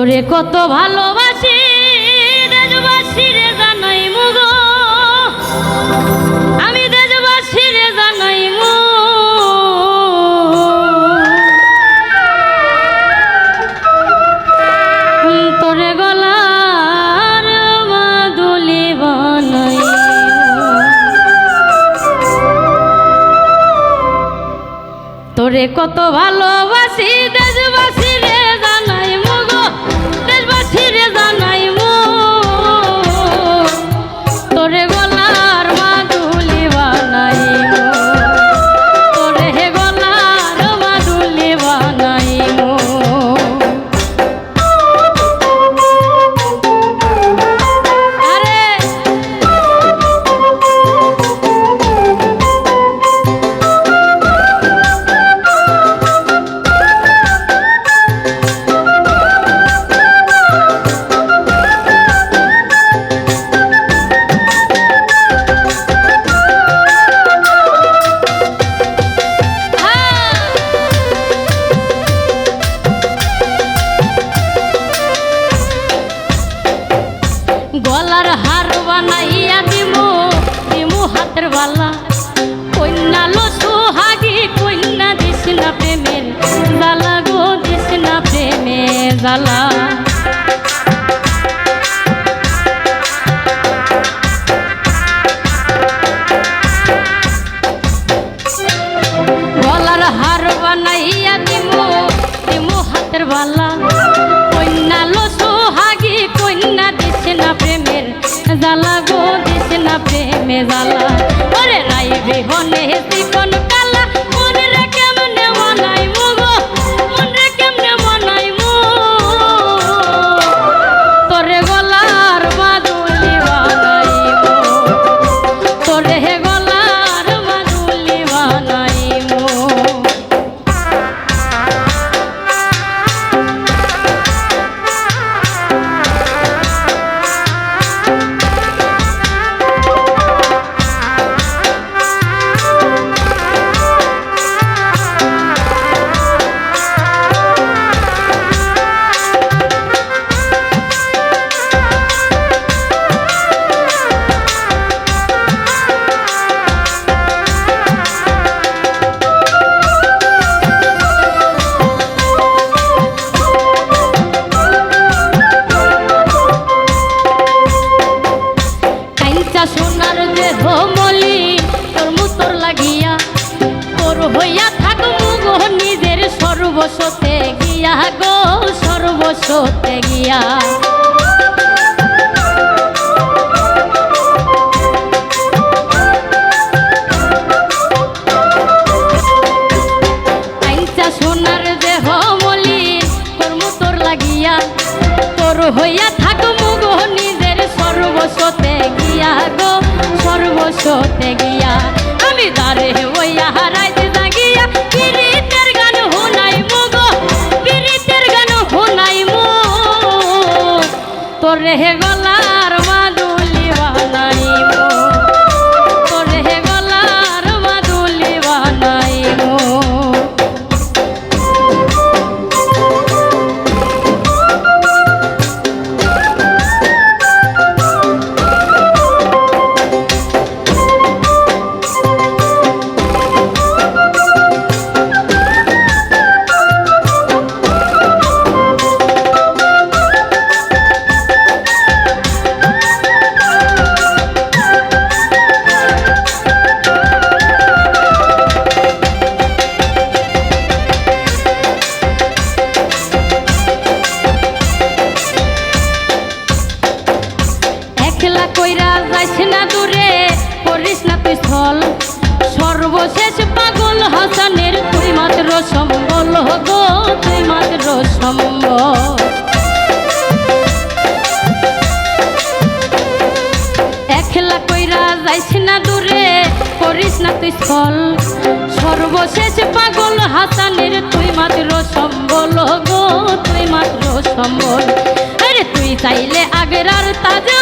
তোরে কত ভালোবাসি দেশবাসী রে জানাই মুগ আমি দেশবাসী রে জানাই মু। তোরে গলার মাদুলি বানাই তোরে কত ভালোবাসি দেশবাসী রে দেশবাসী রে জ্বালা গলার হার বানাইয়া দিমু দিমু হাতের বালা। কন্যা লো সোহাগী, কন্যা দিস না প্রেমের জ্বালা গো দিস না প্রেমে জ্বালা। রাই বিহনে সর্বস্বতে গিয়া গো সর্বস্বতে গিয়া। তোর রেহে গলার স্থল সর্বশেষ পাগল হাসানের তুই মাত্র সম্বল গো তুই মাত্র সম্বল। একলা কইরা যাইস না দূরে, করিস না তুই স্থল। সর্বশেষ পাগল হাসানের তুই মাত্র সম্বল গো তুই মাত্র সম্বল। আরে তুই চাইলে আগের আর তাজমহল